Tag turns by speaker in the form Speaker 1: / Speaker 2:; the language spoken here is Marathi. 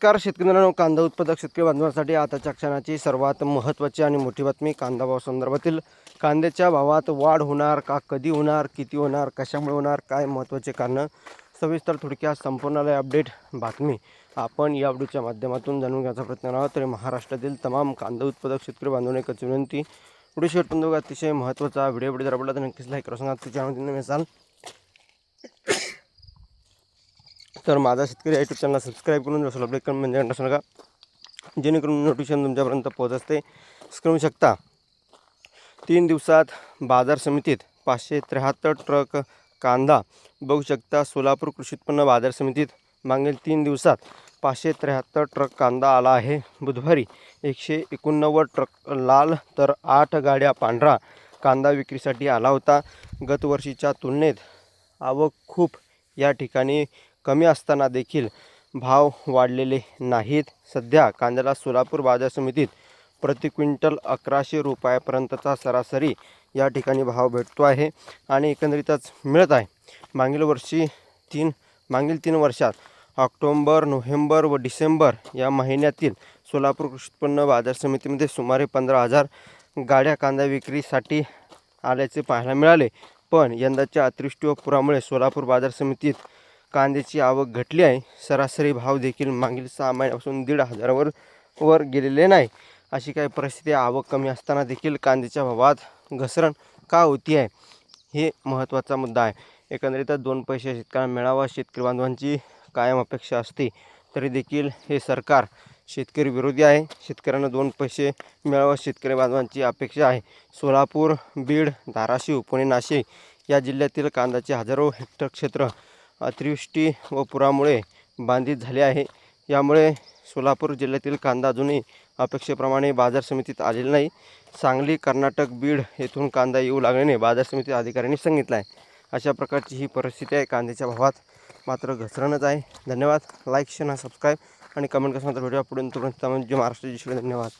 Speaker 1: नमस्कार. शेतकरी मित्रांनो कांदा उत्पादक शेतकरी बांधवांसाठी आताच्या क्षणाची सर्वात महत्त्वाची आणि मोठी बातमी कांदा भाव संदर्भातील. कांद्याच्या भावात वाढ होणार का कधी होणार किती होणार कशामुळे होणार काय महत्त्वाचे कारणं? सविस्तर थोडक्यात संपूर्णालय अपडेट बातमी आपण या व्हिडिओच्या माध्यमातून जाणून घ्यायचा प्रयत्न करणार आहोत. तरी महाराष्ट्रातील तमाम कांदा उत्पादक शेतकरी बांधवांना एकच विनंती व्हिडिओ शेवटपर्यंत अतिशय महत्त्वाचा व्हिडिओ व्हिडिओ जर आवडला तर नक्कीच लाईक करू. सांगा चॅनल मिळाल तर माझा शेतकरी यूट्यूब चॅनल सबस्क्राईब करून जसं अपडेट करून म्हणजे घंटा नका जेणेकरून नोटिफिकेशन तुमच्यापर्यंत पोहोच असते करू शकता. तीन दिवसात बाजार समितीत पाचशे त्र्याहत्तर ट्रक कांदा. बघू शकता सोलापूर कृषी उत्पन्न बाजार समितीत मागील तीन दिवसात पाचशे त्र्याहत्तर ट्रक कांदा आला आहे. बुधवारी एकशे एकोणनव्वद ट्रक लाल तर आठ गाड्या पांढरा कांदा विक्रीसाठी आला होता. गतवर्षीच्या तुलनेत आवक खूप या ठिकाणी कमी असताना देखील भाव वाढलेले नाहीत. सध्या कांद्याला सोलापूर बाजार समितीत प्रति क्विंटल अकराशे रुपयापर्यंतचा सरासरी या ठिकाणी भाव भेटतो आहे आणि एकंदरीतच मिळत आहे. मागील वर्षी तीन मागील तीन वर्षात ऑक्टोंबर नोव्हेंबर व डिसेंबर या महिन्यातील सोलापूर कृषी उत्पन्न बाजार समितीमध्ये सुमारे पंधरा हजार गाड्या कांदा विक्रीसाठी आल्याचे पाहायला मिळाले. पण यंदाच्या अतिवृष्टी व पुरामुळे सोलापूर बाजार समितीत कांद्याची आवक घटली आहे. सरासरी भाव देखील मागील सहा महिन्यापासून दीड हजारावर वर गेलेले नाही. अशी काही परिस्थिती आवक कमी असताना देखील कांद्याच्या भावात घसरण का होती आहे? हे महत्त्वाचा मुद्दा आहे. एकंदरीत दोन पैसे शेतकऱ्यांना मिळावा शेतकरी बांधवांची कायम अपेक्षा असते तरी देखील हे सरकार शेतकरी विरोधी आहे. शेतकऱ्यांना दोन पैसे मिळावा शेतकरी बांधवांची अपेक्षा आहे. सोलापूर बीड धाराशिव पुणे नाशिक या जिल्ह्यातील कांद्याचे हजारो हेक्टर क्षेत्र अतिवृष्टी व पुरामुळे बांधित झाले आहे. यामुळे सोलापूर जिल्ह्यातील कांदा अजूनही अपेक्षेप्रमाणे बाजार समितीत आलेला नाही. सांगली कर्नाटक बीड येथून कांदा येऊ लागल्याने बाजार समिती अधिकाऱ्यांनी सांगितलं आहे. अशा प्रकारची ही परिस्थिती आहे. कांद्याच्या भावात मात्र घसरणच आहे. धन्यवाद. लाईक शेअर सबस्क्राईब आणि कमेंट करून व्हिडिओ पुढून तुरंत म्हणजे महाराष्ट्राची धन्यवाद.